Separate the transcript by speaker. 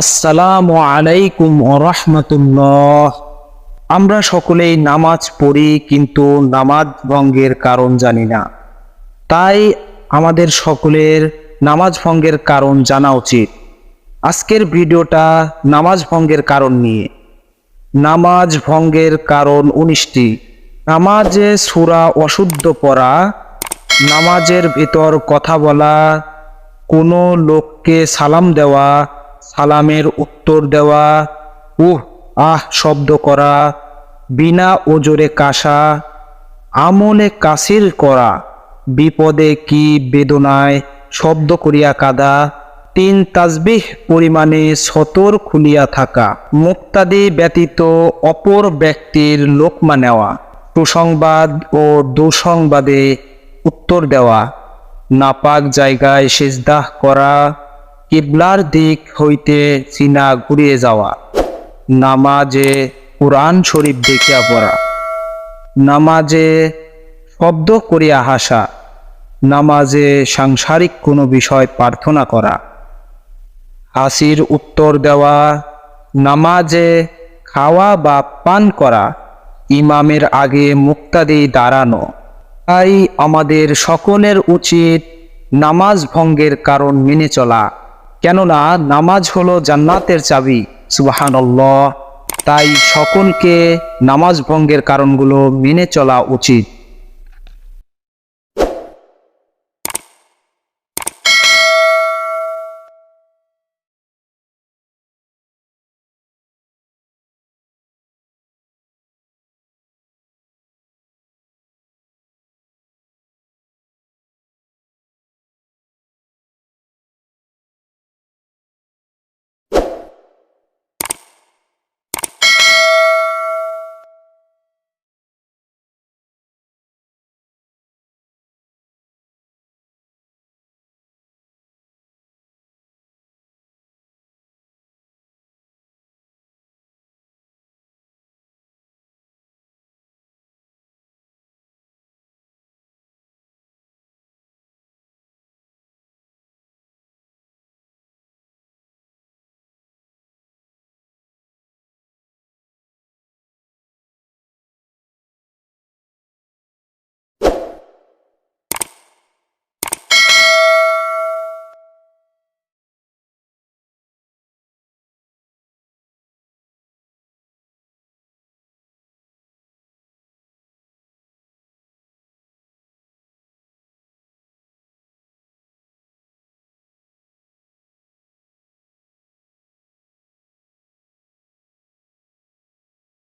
Speaker 1: আসসালামু আলাইকুম রহমতুল্লাহ। আমরা সকলেই নামাজ পড়ি, কিন্তু নামাজ ভঙ্গের কারণ জানি না। তাই আমাদের সকলের নামাজ ভঙ্গের কারণ জানা উচিত। আজকের ভিডিওটা নামাজ ভঙ্গের কারণ নিয়ে। নামাজ ভঙ্গের কারণ উনিশটি। নামাজে সুরা অশুদ্ধ পড়া, নামাজের ভিতর কথা বলা, কোনো লোককে সালাম দেওয়া সালামের উত্তর দেওয়া, উহ, আহ শব্দ করা, বিনা ওজোরে কাশা, আমলে কাসির করা, বিপদে কি বেদনায় শব্দ করিয়া কাদা, তিন তাজবিহ পরিমাণে সতর খুলিয়া থাকা, মুক্তাদি ব্যতীত অপর ব্যক্তির লোকমা নেওয়া, সুসংবাদ ও দুঃসংবাদে উত্তর দেওয়া, নাপাক জায়গায় সেজদাহ করা কিবলার দিক হইতে চীনা ঘুরিয়ে যাওয়া। নামাজে কোরআন শরীফ দেখিয়া পড়া। নামাজে শব্দ করিয়া হাসা। নামাজে সাংসারিক কোনো বিষয় প্রার্থনা করা। হাসির উত্তর দেওয়া। নামাজে খাওয়া বা পান করা। ইমামের আগে মুক্তাদি দাঁড়ানো। তাই আমাদের সকলের উচিত নামাজ ভঙ্গের কারণ মেনে চলা। কেননা নামাজ হলো জান্নাতের চাবি সুবাহানল্লাহ। তাই সকলকে নামাজ ভঙ্গের কারণগুলো মেনে চলা উচিত।